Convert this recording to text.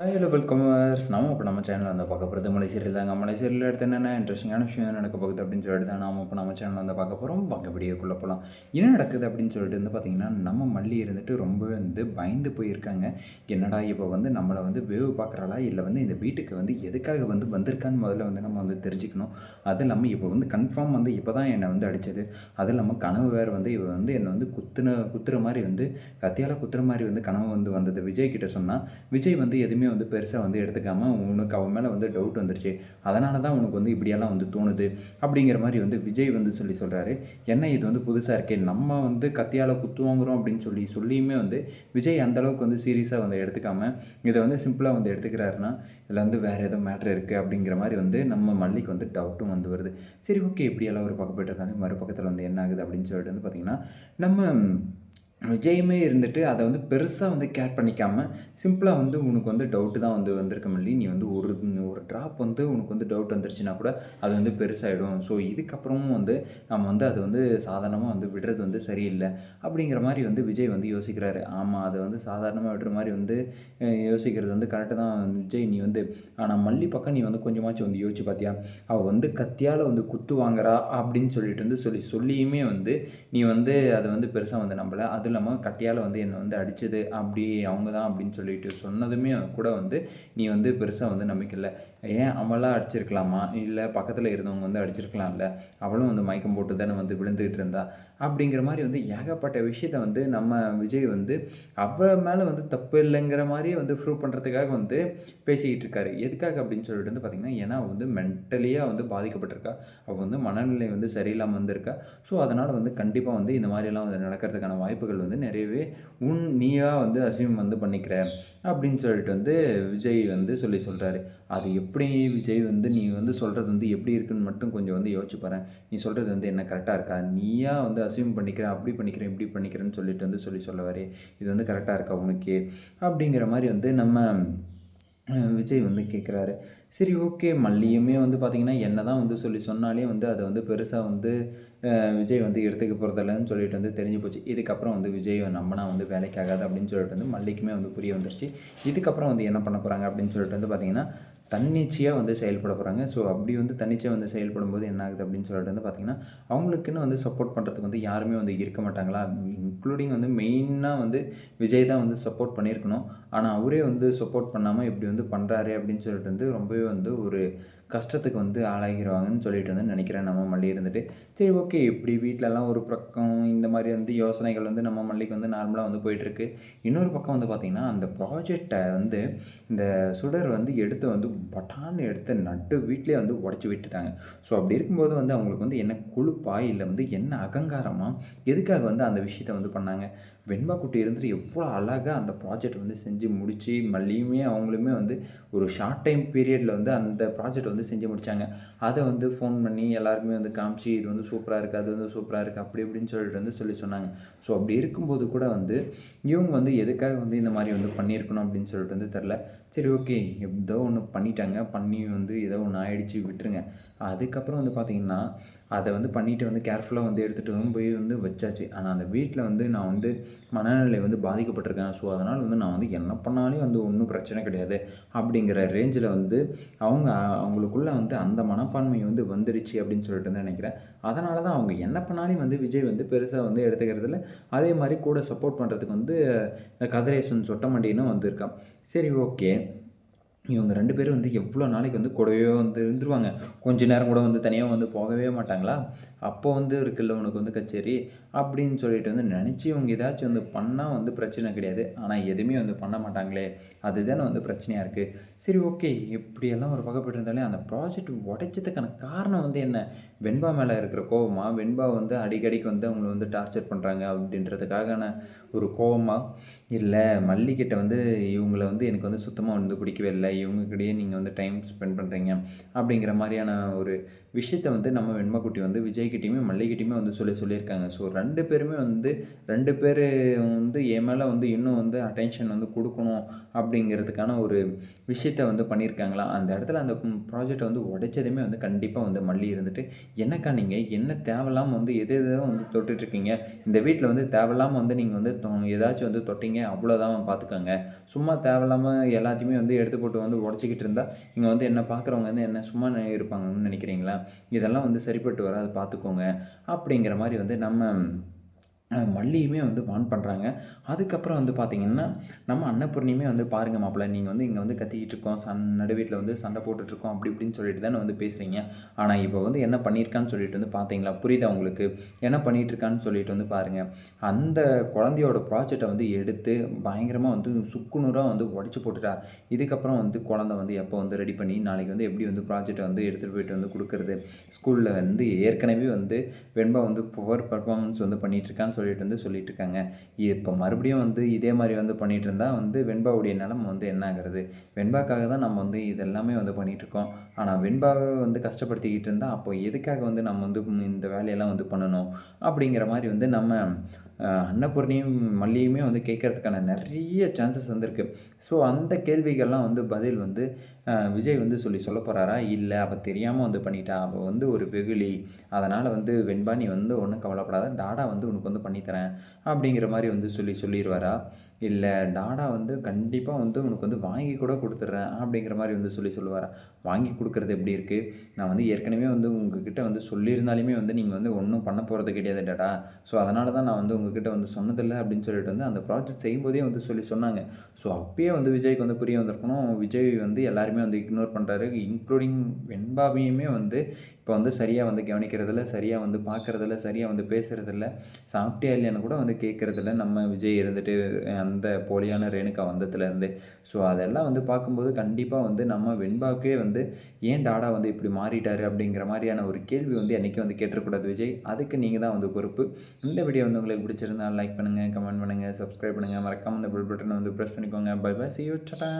Hello welcome நம்ம இப்போ நம்ம சேனலில் வந்து பார்க்க போகிறது மலை தாங்க. மலை எடுத்து என்னென்ன இன்ட்ரெஸ்டிங்கான விஷயம் நடக்க போகுது அப்படின்னு சொல்லிட்டு தான் நாம் இப்போ நம்ம சேனலில் வந்து பார்க்க போகிறோம் வாங்க வீடியோக்குள்ளே போகலாம் என்ன நடக்குது அப்படின்னு சொல்லிட்டு வந்து பார்த்திங்கன்னா நம்ம மல்லி இருந்துட்டு ரொம்பவே வந்து பயந்து போயிருக்காங்க. என்னடா இப்போ வந்து நம்மளை வந்து வேவு பார்க்குறாளா? இல்லை வந்து இந்த வீட்டுக்கு வந்து எதுக்காக வந்து வந்திருக்கான்னு முதல்ல வந்து நம்ம வந்து தெரிஞ்சுக்கணும். அது இல்லாமல் இப்போ வந்து கன்ஃபார்ம் வந்து இப்போ தான் என்னை வந்து அடித்தது அது இல்லாமல் கனவு வேறு வந்து இவ வந்து என்னை வந்து குத்துன குத்துற மாதிரி வந்து கத்தியால் குத்துற மாதிரி வந்து கனவு வந்து வந்தது. விஜய் கிட்ட சொன்னால் விஜய் வந்து எதுவுமே வந்து பெருசாக வந்து எடுத்துக்காமல் உனக்கு அவன் மேலே வந்து டவுட் வந்துருச்சு. அதனால தான் உனக்கு வந்து இப்படியெல்லாம் வந்து தோணுது. அப்படிங்கிற மாதிரி வந்து விஜய் வந்து சொல்லி சொல்கிறாரு என்ன இது வந்து புதுசாக இருக்கே? நம்ம வந்து கத்தியால் குத்து வாங்குறோம் அப்படின்னு சொல்லி சொல்லியுமே வந்து விஜய் அந்தளவுக்கு வந்து சீரியஸாக வந்து எடுத்துக்காமல் இதை வந்து சிம்பிளாக வந்து எடுத்துக்கிறாருன்னா இதில் வந்து வேறு ஏதோ மேட்ரு இருக்குது அப்படிங்கிற மாதிரி வந்து நம்ம மல்லிக்கு வந்து டவுட்டும் வந்து வருது. சரி ஓகே இப்படியெல்லாம் ஒரு பக்கம் போயிட்டு இருக்காங்க மறுபக்கத்தில் வந்து என்ன ஆகுது அப்படின்னு சொல்லிட்டு வந்து பார்த்திங்கன்னா நம்ம விஜயமே இருந்துட்டு அதை வந்து பெருசாக வந்து கேர் பண்ணிக்காமல் சிம்பிளாக வந்து உனக்கு வந்து டவுட்டு தான் வந்து வந்திருக்க முடியல நீ வந்து ஒரு ஒரு ட்ராப் வந்து உனக்கு வந்து டவுட் வந்துருச்சுன்னா கூட அது வந்து பெருசாகிடும் ஸோ இதுக்கப்புறமும் வந்து நம்ம வந்து அது வந்து சாதாரணமாக வந்து விடுறது வந்து சரியில்லை. அப்படிங்கிற மாதிரி வந்து விஜய் வந்து யோசிக்கிறாரு. ஆமாம் அதை வந்து சாதாரணமாக விடுற மாதிரி வந்து யோசிக்கிறது வந்து கரெக்டாக தான். விஜய் நீ வந்து ஆனால் மல்லி பக்கம் நீ வந்து கொஞ்சமாச்சும் வந்து யோசிச்சு பார்த்தியா அவள் வந்து கத்தியால் வந்து குத்து வாங்குறா அப்படின்னு சொல்லிட்டு வந்து சொல்லி சொல்லியுமே வந்து நீ வந்து அதை வந்து பெருசாக வந்து நம்மளை அது அதுவும் இல்லாமல் கட்டியால் வந்து என்னை வந்து அடித்தது அப்படி அவங்க தான் அப்படின்னு சொல்லிட்டு சொன்னதுமே கூட வந்து நீ வந்து பெருசாக வந்து நம்பிக்கல ஏன் அவளாக அடிச்சிருக்கலாமா? இல்லை பக்கத்தில் இருந்தவங்க வந்து அடிச்சிருக்கலாம்ல? அவளும் வந்து மயக்கம் போட்டு தானே வந்து விழுந்துக்கிட்டு இருந்தா? அப்படிங்கிற மாதிரி வந்து ஏகப்பட்ட விஷயத்த வந்து நம்ம விஜய் வந்து அவள் மேலே வந்து தப்பு இல்லைங்கிற மாதிரியே வந்து ப்ரூவ் பண்ணுறதுக்காக வந்து பேசிக்கிட்டு இருக்காரு. எதுக்காக அப்படின்னு சொல்லிட்டு வந்து பார்த்திங்கன்னா ஏன்னா அவள் வந்து மென்டலியாக வந்து பாதிக்கப்பட்டிருக்கா. அவள் வந்து மனநிலை வந்து சரியில்லாமல் வந்திருக்கா. ஸோ அதனால் வந்து கண்டிப்பாக வந்து இந்த மாதிரிலாம் வந்து நடக்கிறதுக்கான வாய்ப்புகள் வந்து நிறையவே உன் நீயா வந்து அசியூம் வந்து பண்ணிக்கிற அப்படின்னு சொல்லிட்டு வந்து விஜய் வந்து சொல்லி சொல்கிறாரு அது எப்படி விஜய் வந்து நீ வந்து சொல்கிறது வந்து எப்படி இருக்குன்னு மட்டும் கொஞ்சம் வந்து யோசிச்சு பாரு நீ சொல்கிறது வந்து என்ன கரெக்டாக இருக்கா? நீயா வந்து அசியூம் பண்ணிக்கிற அப்படி பண்ணிக்கிறேன் இப்படி பண்ணிக்கிறேன்னு சொல்லிட்டு வந்து சொல்லி சொல்ல வரே இது வந்து கரெக்டாக இருக்கா உனக்கு? அப்படிங்கிற மாதிரி வந்து நம்ம விஜய் வந்து கேட்குறாரு சரி ஓகே. மல்லியுமே வந்து பார்த்திங்கன்னா என்ன தான் வந்து சொல்லி சொன்னாலே வந்து அதை வந்து பெருசாக வந்து விஜய் வந்து எடுத்துக்க போகிறதில்லன்னு சொல்லிட்டு வந்து தெரிஞ்சு போச்சு. இதுக்கப்புறம் வந்து விஜய் நம்மனா வந்து வேலைக்கு ஆகாது அப்படின்னு சொல்லிட்டு வந்து மல்லிக்குமே வந்து புரிய வந்துருச்சு. இதுக்கப்புறம் வந்து என்ன பண்ண போகிறாங்க அப்படின்னு சொல்லிட்டு வந்து பார்த்திங்கன்னா தன்னிச்சையாக வந்து செயல்பட போகிறாங்க ஸோ அப்படி வந்து தன்னிச்சையாக வந்து செயல்படும்போது என்ன ஆகுது அப்படின்னு சொல்லிட்டு வந்து பார்த்திங்கன்னா அவங்களுக்குன்னு வந்து சப்போர்ட் பண்ணுறதுக்கு வந்து யாருமே வந்து இருக்க மாட்டாங்களா? இன்க்ளூடிங் வந்து மெயினாக வந்து விஜய் தான் வந்து சப்போர்ட் பண்ணியிருக்கணும். ஆனால் அவரே வந்து சப்போர்ட் பண்ணாமல் இப்படி வந்து பண்ணுறாரு அப்படின்னு சொல்லிட்டு வந்து ரொம்பவே வந்து ஒரு கஷ்டத்துக்கு வந்து ஆளாகிடுவாங்கன்னு சொல்லிட்டு வந்து நினைக்கிறேன் நம்ம மல்லி இருந்துட்டு. சரி ஓகே இப்படி வீட்டிலலாம் ஒரு பக்கம் இந்த மாதிரி வந்து யோசனைகள் வந்து நம்ம மல்லிக்கு வந்து நார்மலாக வந்து போயிட்டுருக்கு. இன்னொரு பக்கம் வந்து பார்த்திங்கன்னா அந்த ப்ராஜெக்டை வந்து இந்த சுடர் வந்து எடுத்து வந்து பட்டான்னு எடுத்து நட்டு வீட்டிலே வந்து உடச்சி விட்டுட்டாங்க. ஸோ அப்படி இருக்கும்போது வந்து அவங்களுக்கு வந்து என்ன கொழுப்பா இல்லை வந்து என்ன அகங்காரமாக எதுக்காக வந்து அந்த விஷயத்தை வந்து பண்ணாங்க? வெண்பா குட்டி இருந்துட்டு எவ்வளோ அழகாக அந்த ப்ராஜெக்ட் வந்து செஞ்சு முடித்து மல்லியுமே அவங்களுமே வந்து ஒரு ஷார்ட் டைம் பீரியடில் வந்து அந்த ப்ராஜெக்ட் வந்து செஞ்சு முடித்தாங்க அதை வந்து ஃபோன் பண்ணி எல்லாருக்குமே வந்து காமிச்சு இது வந்து சூப்பராக இருக்குது அது வந்து சூப்பராக இருக்குது அப்படி இப்படின்னு சொல்லிட்டு வந்து சொல்லி சொன்னாங்க. ஸோ அப்படி இருக்கும்போது கூட வந்து இவங்க வந்து எதுக்காக வந்து இந்த மாதிரி வந்து பண்ணியிருக்கணும் அப்படின்னு சொல்லிட்டு வந்து தெரில சரி ஓகே. ஏதோ ஒன்று பண்ணிட்டாங்க. பண்ணி வந்து ஏதோ ஒன்று ஆயிடுச்சு விட்டுருங்க. அதுக்கப்புறம் வந்து பார்த்திங்கன்னா அதை வந்து பண்ணிவிட்டு வந்து கேர்ஃபுல்லாக வந்து எடுத்துகிட்டு வந்து போய் வந்து வச்சாச்சு. ஆனால் அந்த வீட்டில் வந்து நான் வந்து மனநிலை வந்து பாதிக்கப்பட்டிருக்கேன். ஸோ அதனால் வந்து நான் வந்து என்ன பண்ணாலும் வந்து ஒன்றும் பிரச்சனை கிடையாது அப்படிங்கிற ரேஞ்சில் வந்து அவங்க அவங்களுக்குள்ளே வந்து அந்த மனப்பான்மை வந்து வந்துருச்சு அப்படின்னு சொல்லிட்டு வந்து நினைக்கிறேன். அதனால தான் அவங்க என்ன பண்ணாலும் வந்து விஜய் வந்து பெருசாக வந்து எடுத்துக்கிறதுல அதே மாதிரி கூட சப்போர்ட் பண்ணுறதுக்கு வந்து கதிரேசன் சொட்டமண்டின்னு வந்திருக்கான். சரி ஓகே. இவங்க ரெண்டு பேரும் வந்து எவ்வளோ நாளைக்கு வந்து கூடவே வந்து இருந்துருவாங்க. கொஞ்ச நேரம் கூட வந்து தனியாக வந்து போகவே மாட்டாங்களா? அப்போ வந்து இருக்குல்ல உனக்கு வந்து கச்சேரி? அப்படின்னு சொல்லிட்டு வந்து நினச்சி இவங்க ஏதாச்சும் வந்து பண்ணால் வந்து பிரச்சனை கிடையாது. ஆனால் எதுவுமே வந்து பண்ண மாட்டாங்களே. அதுதானே வந்து பிரச்சனையாக இருக்குது சரி ஓகே. எப்படியெல்லாம் ஒரு பக்கப்பட்டு இருந்தாலே அந்த ப்ராஜெக்ட் உடைச்சதுக்கான காரணம் வந்து என்ன? வெண்பா மேலே இருக்கிற கோவமா? வெண்பா வந்து அடிக்கடிக்கு வந்து அவங்கள வந்து டார்ச்சர் பண்ணுறாங்க அப்படின்றதுக்கான ஒரு கோபமாக இல்லை மல்லிகிட்ட வந்து இவங்கள வந்து எனக்கு வந்து சுத்தமாக வந்து பிடிக்கவே இல்லை. இவங்கக்கிட்டேயே நீங்கள் வந்து டைம் ஸ்பெண்ட் பண்ணுறீங்க அப்படிங்கிற மாதிரியான ஒரு விஷயத்த வந்து நம்ம வெண்மக்குட்டி வந்து விஜய்கிட்டையுமே மல்லிகிட்டையுமே வந்து சொல்லி சொல்லியிருக்காங்க. ஸோ ரெண்டு பேருமே வந்து ரெண்டு பேர் வந்து என் மேலே வந்து இன்னும் வந்து அட்டென்ஷன் வந்து கொடுக்கணும் அப்படிங்கிறதுக்கான ஒரு விஷயத்த வந்து பண்ணியிருக்காங்களா? அந்த இடத்துல அந்த ப்ராஜெக்டை வந்து உடைச்சதுமே வந்து கண்டிப்பாக வந்து மல்லி இருந்துட்டு என்னக்கா நீங்கள் என்ன தேவையில்லாமல் வந்து எது எதோ வந்து தொட்டுட்ருக்கீங்க? இந்த வீட்டில் வந்து தேவையில்லாமல் வந்து நீங்கள் வந்து ஏதாச்சும் வந்து தொட்டிங்க அவ்வளோதான் பார்த்துக்கோங்க சும்மா தேவையில்லாமல் எல்லாத்தையுமே வந்து எடுத்து போட்டு வந்து உடச்சிக்கிட்டு இருந்தால் இங்கே வந்து என்ன பார்க்குறவங்க வந்து என்ன சும்மா இருப்பாங்கன்னு நினைக்கிறீங்களா? இதெல்லாம் வந்து சரிப்பட்டு வராது பார்த்துக்கோங்க. அப்படிங்கிற மாதிரி வந்து நம்ம மல்லியுமே வந்து வான் பண்ணுறாங்க அதுக்கப்புறம் வந்து பார்த்திங்கன்னா நம்ம அன்னபூர்ணியுமே வந்து பாருங்கள் மாப்பிள்ள நீங்கள் வந்து இங்கே வந்து கத்திக்கிட்டு இருக்கோம் சன் நடு வீட்டில் வந்து சண்டை போட்டுட்ருக்கோம் அப்படி இப்படின்னு சொல்லிட்டு தானே வந்து பேசுகிறீங்க ஆனால் இப்போ வந்து என்ன பண்ணியிருக்கான்னு சொல்லிட்டு வந்து பார்த்தீங்களா புரியுதா உங்களுக்கு? என்ன பண்ணிகிட்ருக்கான்னு சொல்லிட்டு வந்து பாருங்கள் அந்த குழந்தையோட ப்ராஜெக்டை வந்து எடுத்து பயங்கரமாக வந்து சுக்குநூறாக வந்து உடச்சி போட்டுட்டா. இதுக்கப்புறம் வந்து குழந்தை வந்து எப்போ வந்து ரெடி பண்ணி நாளைக்கு வந்து எப்படி வந்து ப்ராஜெக்டை வந்து எடுத்துகிட்டு போயிட்டு வந்து கொடுக்குறது? ஸ்கூலில் வந்து ஏற்கனவே வந்து வெண்பா வந்து புவர் பர்ஃபார்மன்ஸ் வந்து பண்ணிகிட்ருக்கான்னு சொல்லிட்டு வந்து சொல்லிட்டு இருக்காங்க இப்போ மறுபடியும் வந்து இதே மாதிரி வந்து பண்ணிட்டு இருந்தால் வந்து வெண்பாவுடைய நிலம் வந்து என்ன ஆகிறது? வெண்பாக்காக தான் நம்ம வந்து இதெல்லாமே வந்து பண்ணிட்டு இருக்கோம் ஆனால் வெண்பாவை வந்து கஷ்டப்படுத்திக்கிட்டு இருந்தால் அப்போ எதுக்காக வந்து நம்ம வந்து இந்த வேலையெல்லாம் வந்து பண்ணணும்? அப்படிங்கிற மாதிரி வந்து நம்ம அன்னபூர்ணியும் மல்லியுமே வந்து கேட்கறதுக்கான நிறைய சான்சஸ் வந்திருக்கு. ஸோ அந்த கேள்விகள்லாம் வந்து பதில் வந்து விஜய் வந்து சொல்லி சொல்ல போகிறாரா இல்லை அவள் தெரியாமல் வந்து பண்ணிட்டா? அவள் வந்து ஒரு வெகுளி. அதனால் வந்து வெண்பா நீ வந்து ஒன்றும் கவலைப்படாத. டாடா வந்து உனக்கு வந்து பண்ணித்தரேன் அப்படிங்கிற மாதிரி வந்து சொல்லி சொல்லிடுவாரா? இல்லை டாடா வந்து கண்டிப்பாக வந்து உனக்கு வந்து வாங்கி கூட கொடுத்துட்றேன் அப்படிங்கிற மாதிரி வந்து சொல்லி சொல்லுவாரா? வாங்கி கொடுக்குறது எப்படி இருக்குது நான் வந்து ஏற்கனவே வந்து உங்ககிட்ட வந்து சொல்லியிருந்தாலுமே வந்து நீங்கள் வந்து ஒன்றும் பண்ண போகிறது கிடையாது டாடா. ஸோ அதனால தான் நான் வந்து உங்ககிட்ட வந்து சொன்னதில்லை அப்படின்னு சொல்லிட்டு வந்து அந்த ப்ராஜெக்ட் செய்யும்போதே வந்து சொல்லி சொன்னாங்க. ஸோ அப்பயே வந்து விஜய்க்கு வந்து புரிய வந்திருக்கணும். விஜய் வந்து எல்லாருமே வந்து இக்னோர் பண்ணுறாரு இன்க்ளூடிங் வெண்பாவையுமே வந்து இப்போ வந்து சரியாக வந்து கவனிக்கிறதில்ல சரியாக வந்து பார்க்குறதில்ல சரியாக வந்து பேசுகிறதில்ல சாப்பிட்டே இல்லைன்னு கூட வந்து கேட்குறதில்ல நம்ம விஜய் இருந்துட்டு அந்த போலியான ரேணுகா வந்ததுலேருந்து. ஸோ அதெல்லாம் வந்து பார்க்கும்போது கண்டிப்பாக வந்து நம்ம வெண்பாக்கே வந்து ஏன் டாடா வந்து இப்படி மாறிட்டார் அப்படிங்கிற மாதிரியான ஒரு கேள்வி வந்து என்றைக்கும் வந்து கேட்டுக்கூடாது விஜய். அதுக்கு நீங்கள் தான் வந்து பொறுப்பு. இந்த வீடியோ வந்து உங்களுக்கு பிடிச்சிருந்தா லைக் பண்ணுங்கள் கமெண்ட் பண்ணுங்கள் சப்ஸ்கிரைப் பண்ணுங்கள் மறக்காமல் இந்த பில் பட்டனை வந்து ப்ரெஸ் பண்ணிக்கோங்க. Bye bye see you Tata